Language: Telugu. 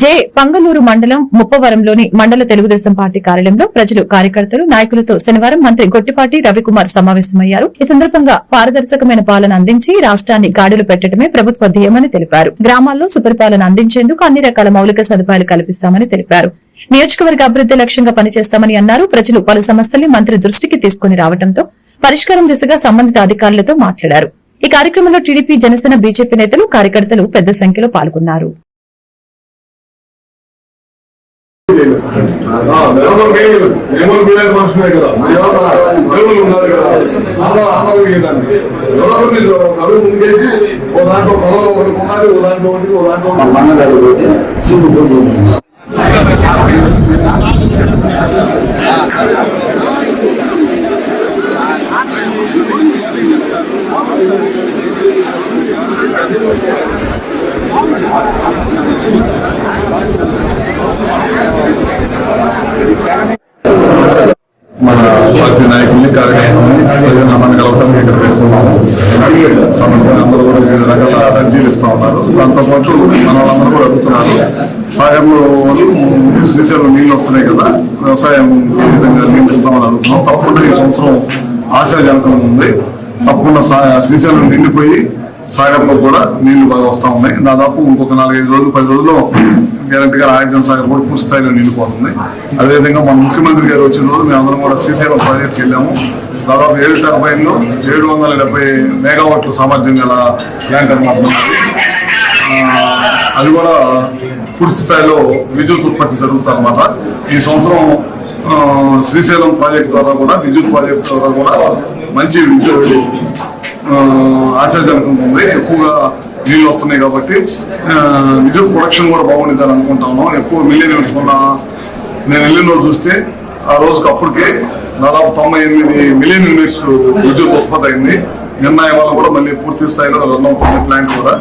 జే పంగలూరు మండలం ముప్పవరంలోని మండల తెలుగుదేశం పార్టీ కార్యాలయంలో ప్రజలు కార్యకర్తలు నాయకులతో శనివారం మంత్రి గొట్టిపాటి రవికుమార్ సమావేశమయ్యారు. ఈ సందర్భంగా పారదర్శకమైన పాలన అందించి రాష్ట్రాన్ని గాడులు పెట్టడమే ప్రభుత్వ ధ్యేయమని తెలిపారు. గ్రామాల్లో సుపరిపాలన అందించేందుకు అన్ని రకాల మౌలిక సదుపాయాలు కల్పిస్తామని తెలిపారు. నియోజకవర్గ అభివృద్ది లక్ష్యంగా పనిచేస్తామని అన్నారు. ప్రజలు పలు సమస్యల్ని మంత్రి దృష్టికి తీసుకుని రావడంతో పరిష్కారం దిశగా సంబంధిత అధికారులతో మాట్లాడారు. ఈ కార్యక్రమంలో టీడీపీ జనసేన బీజేపీ నేతలు కార్యకర్తలు పెద్ద సంఖ్యలో పాల్గొన్నారు. ఏమని పిల్లలు మనుషులే కదా దేవుళ్ళు ఉన్నారు కదా అందరూ అందరూ చేయడానికి ఎవరో మీరు ఒక అడుగు ముందుకేసి ఓ దాంట్లో పొలంలో ఒకటి ఉండాలి ఓ దాంట్లో ఒకటి ఓ దాంట్లో ఒకటి మన్నగలిగితే పార్టీ నాయకుల్ని కార్యకర్తలని ప్రజలను అందరిని కలవటానికి ఇక్కడ పెట్టుకున్నాము సమయంలో అందరూ కూడా వివిధ రకాల అర్జీలు ఇస్తా ఉన్నారు. దాంతోపాటు మన కూడా అడుగుతున్నారు. సాగర్లో శ్రీశైలం నీళ్ళు వస్తున్నాయి కదా వ్యవసాయం ఏ విధంగా నీళ్ళు ఇస్తామని అడుగుతున్నాం. తప్పకుండా ఈ సంవత్సరం ఆశాజనకం ఉంది. తప్పకుండా శ్రీశైలం నిండిపోయి సాగర్లో కూడా నీళ్ళు బాగా వస్తూ ఉన్నాయి. దాదాపు ఇంకొక నాలుగైదు రోజులు పది రోజుల్లో గ్యారంటీ గా సాగర్ కూడా పూర్తి స్థాయిలో నిండిపోతుంది అదేవిధంగా మన ముఖ్యమంత్రి గారు వచ్చిన రోజు మేము కూడా శ్రీశైలం ప్రాజెక్ట్కి వెళ్ళాము. దాదాపు ఏడు టర్బైన్లు ఏడు వందల డెబ్బై మెగావాట్లు సామర్థ్యం గల ప్లాంట్ అనమాట అది కూడా పూర్తి స్థాయిలో విద్యుత్ ఉత్పత్తి జరుగుతుందన్నమాట ఈ సంవత్సరం శ్రీశైలం ప్రాజెక్ట్ ద్వారా కూడా విద్యుత్ ప్రాజెక్ట్ ద్వారా కూడా మంచి విద్యుత్ ఆశాజనకంగా ఉంది. ఎక్కువగా నీళ్ళు వస్తున్నాయి కాబట్టి విద్యుత్ ప్రొడక్షన్ కూడా బాగుంటుందని అనుకుంటాను. ఎక్కువ మిలియన్ యూనిట్స్ మొన్న నేను వెళ్ళిన రోజు చూస్తే ఆ రోజుకి అప్పటికే దాదాపు తొంభై ఎనిమిది మిలియన్ యూనిట్స్ విద్యుత్ ఉత్పత్తి అయింది. నిర్ణయం వల్ల కూడా మళ్ళీ పూర్తి స్థాయిలో రన్ అవుతుంది ప్లాంట్ కూడా.